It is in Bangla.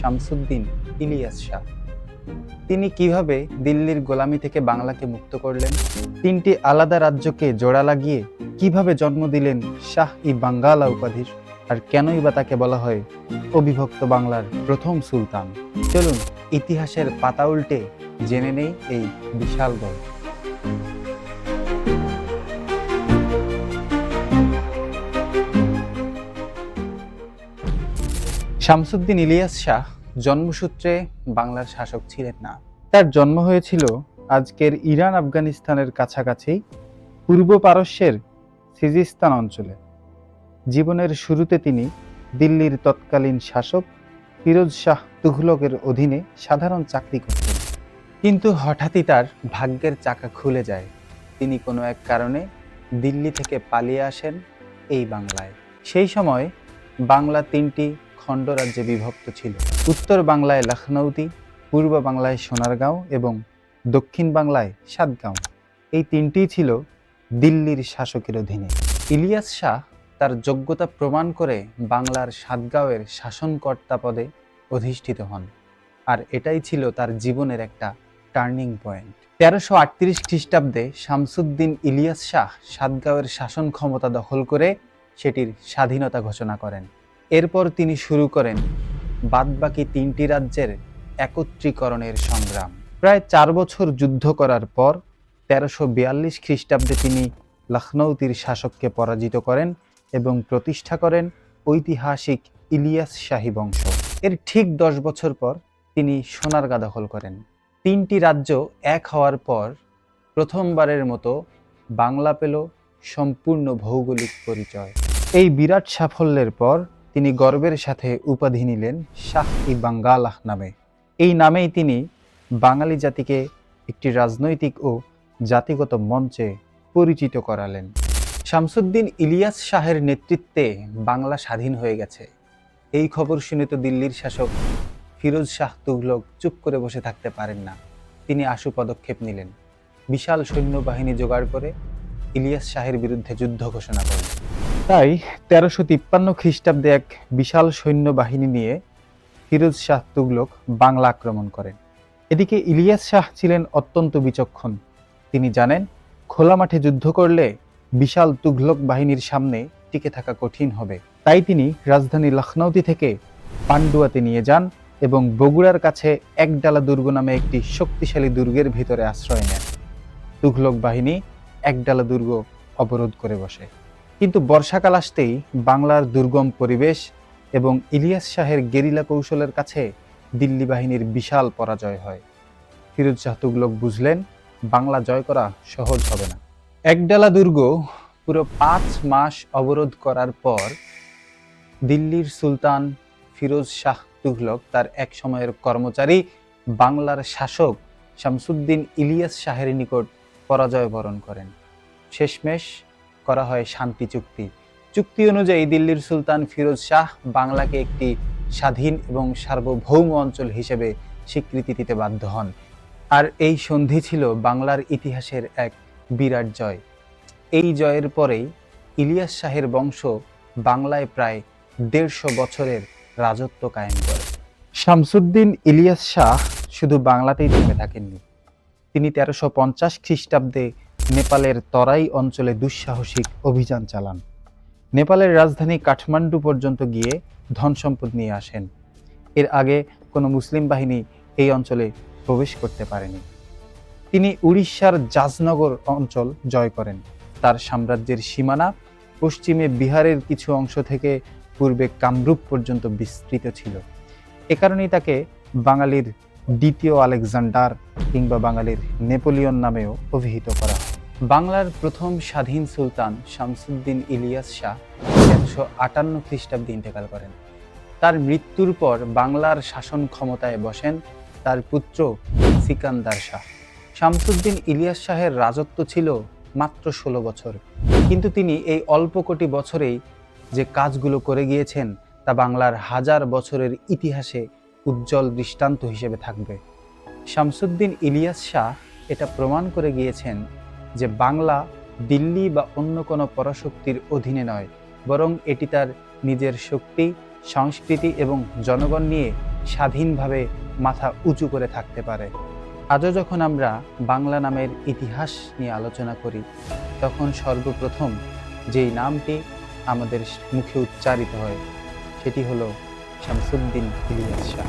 শামসুদ্দিন ইলিয়াস শাহ। তিনি কীভাবে দিল্লির গোলামি থেকে বাংলাকে মুক্ত করলেন? তিনটি আলাদা রাজ্যকে জোড়া লাগিয়ে কীভাবে জন্ম দিলেন শাহ ই বাঙ্গালা উপাধির আর কেনই বা তাকে বলা হয় অবিভক্ত বাংলার প্রথম সুলতান? চলুন ইতিহাসের পাতা উল্টে জেনে নেই এই বিশাল গল্প। শামসুদ্দিন ইলিয়াস শাহ জন্মসূত্রে বাংলার শাসক ছিলেন না। তার জন্ম হয়েছিল আজকের ইরান আফগানিস্তানের কাছাকাছি, পূর্ব পারস্যের সিজিস্তান অঞ্চলে। জীবনের শুরুতে তিনি দিল্লির তৎকালীন শাসক ফিরোজ শাহ তুঘলকের অধীনে সাধারণ চাকরি করতেন। কিন্তু হঠাৎই তার ভাগ্যের চাকা খুলে যায়। তিনি কোনো এক কারণে দিল্লি থেকে পালিয়ে আসেন এই বাংলায়। সেই সময় বাংলা তিনটি খণ্ড রাজ্যে বিভক্ত ছিল। উত্তর বাংলায় লখনৌতি, পূর্ব বাংলায় সোনারগাঁও এবং দক্ষিণ বাংলায় সাতগাঁও। এই তিনটিই ছিল দিল্লির শাসকের অধীনে। ইলিয়াস শাহ তার যোগ্যতা প্রমাণ করে বাংলার সাতগাঁওয়ের শাসনকর্তা পদে অধিষ্ঠিত হন। আর এটাই ছিল তার জীবনের একটা টার্নিং পয়েন্ট। তেরোশো আটত্রিশ খ্রিস্টাব্দে শামসুদ্দিন ইলিয়াস শাহ সাতগাঁওয়ের শাসন ক্ষমতা দখল করে সেটির স্বাধীনতা ঘোষণা করেন। এরপর তিনি শুরু করেন বাদবাকি তিনটি রাজ্যের একত্রীকরণের সংগ্রাম। প্রায় চার বছর যুদ্ধ করার পর তেরোশো বিয়াল্লিশ খ্রিস্টাব্দে তিনি লখনৌতির শাসককে পরাজিত করেন এবং প্রতিষ্ঠা করেন ঐতিহাসিক ইলিয়াস শাহী বংশ। এর ঠিক দশ বছর পর তিনি সোনারগা দখল করেন। তিনটি রাজ্য এক হওয়ার পর প্রথমবারের মতো বাংলা পেল সম্পূর্ণ ভৌগোলিক পরিচয়। এই বিরাট সাফল্যের পর তিনি গর্বের সাথে উপাধি নিলেন শাহ ই বাঙ্গালাহ নামে। এই নামেই তিনি বাঙালি জাতিকে একটি রাজনৈতিক ও জাতিগত মঞ্চে পরিচিত করালেন। শামসুদ্দিন ইলিয়াস শাহের নেতৃত্বে বাংলা স্বাধীন হয়ে গেছে। এই খবর শুনে তো দিল্লির শাসক ফিরোজ শাহ তুগলক চুপ করে বসে থাকতে পারেন না। তিনি আশু পদক্ষেপ নিলেন। বিশাল সৈন্যবাহিনী জোগাড় করে ইলিয়াস শাহের বিরুদ্ধে যুদ্ধ ঘোষণা করেন তাই তেরোশো তিপ্পান্ন খ্রিস্টাব্দে এক বিশাল সৈন্যবাহিনী নিয়ে ফিরোজ শাহ তুগলক বাংলা আক্রমণ করেন। এদিকে ইলিয়াস শাহ ছিলেন অত্যন্ত বিচক্ষণ। তিনি জানেন, খোলা মাঠে যুদ্ধ করলে বিশাল তুঘলক বাহিনীর সামনে টিকে থাকা কঠিন হবে। তাই তিনি রাজধানী লখনৌতি থেকে পান্ডুয়াতে নিয়ে যান এবং বগুড়ার কাছে একডালা দুর্গ নামে একটি শক্তিশালী দুর্গের ভিতরে আশ্রয় নেন। তুঘলক বাহিনী একডালা দুর্গ অবরোধ করে বসে। কিন্তু বর্ষাকাল আসতেই বাংলার দুর্গম পরিবেশ এবং ইলিয়াস শাহের গেরিলা কৌশলের কাছে দিল্লি বাহিনীর বিশাল পরাজয় হয়। ফিরোজ শাহ তুগলক বুঝলেন, বাংলা জয় করা সহজ হবে না। একডালা দুর্গ পুরো পাঁচ মাস অবরোধ করার পর দিল্লির সুলতান ফিরোজ শাহ তুঘলক তার এক সময়ের কর্মচারী, বাংলার শাসক শামসুদ্দিন ইলিয়াস শাহের নিকট পরাজয় বরণ করেন। শেষমেশ করা হয় শান্তি চুক্তি। চুক্তি অনুযায়ী দিল্লির সুলতান ফিরোজ শাহ বাংলাকে একটি স্বাধীন এবং সার্বভৌম অঞ্চল হিসেবে স্বীকৃতি দিতে বাধ্য হন। আর এই সন্ধি ছিল বাংলার ইতিহাসের এক বিরাট জয়। এই জয়ের পরেই ইলিয়াস শাহের বংশ বাংলায় প্রায় দেড়শো বছরের রাজত্ব কায়েম করে। শামসুদ্দিন ইলিয়াস শাহ শুধু বাংলাতেই থেমে থাকেননি, তিনি তেরোশো পঞ্চাশ খ্রিস্টাব্দে নেপালের তরাই অঞ্চলে দুঃসাহসিক অভিযান চালান। নেপালের রাজধানী কাঠমান্ডু পর্যন্ত গিয়ে ধন সম্পদ নিয়ে আসেন। এর আগে কোনো মুসলিম বাহিনী এই অঞ্চলে প্রবেশ করতে পারেনি। তিনি উড়িষ্যার জাজনগর অঞ্চল জয় করেন। তার সাম্রাজ্যের সীমানা পশ্চিমে বিহারের কিছু অংশ থেকে পূর্বে কামরূপ পর্যন্ত বিস্তৃত ছিল। এ কারণেই তাকে বাঙালির দ্বিতীয় আলেকজান্ডার কিংবা বাঙালির নেপোলিয়ন নামেও অভিহিত করা বাংলার প্রথম স্বাধীন সুলতান শামসুদ্দিন ইলিয়াস শাহ তেরোশো আটান্ন খ্রিস্টাব্দে ইন্তেকাল করেন। তার মৃত্যুর পর বাংলার শাসন ক্ষমতায় বসেন তার পুত্র সিকান্দার শাহ। শামসুদ্দিন ইলিয়াস শাহের রাজত্ব ছিল মাত্র ষোলো বছর। কিন্তু তিনি এই অল্প কোটি বছরেই যে কাজগুলো করে গিয়েছেন, তা বাংলার হাজার বছরের ইতিহাসে উজ্জ্বল দৃষ্টান্ত হিসেবে থাকবে। শামসুদ্দিন ইলিয়াস শাহ এটা প্রমাণ করে গিয়েছেন যে বাংলা দিল্লি বা অন্য কোনো পরাশক্তির অধীনে নয়, বরং এটি তার নিজের শক্তি, সংস্কৃতি এবং জনগণ নিয়ে স্বাধীনভাবে মাথা উঁচু করে থাকতে পারে। আজও যখন আমরা বাংলা নামের ইতিহাস নিয়ে আলোচনা করি, তখন সর্বপ্রথম যেই নামটি আমাদের মুখে উচ্চারিত হয়, সেটি হলো শামসুদ্দিন ইলিয়াস শাহ।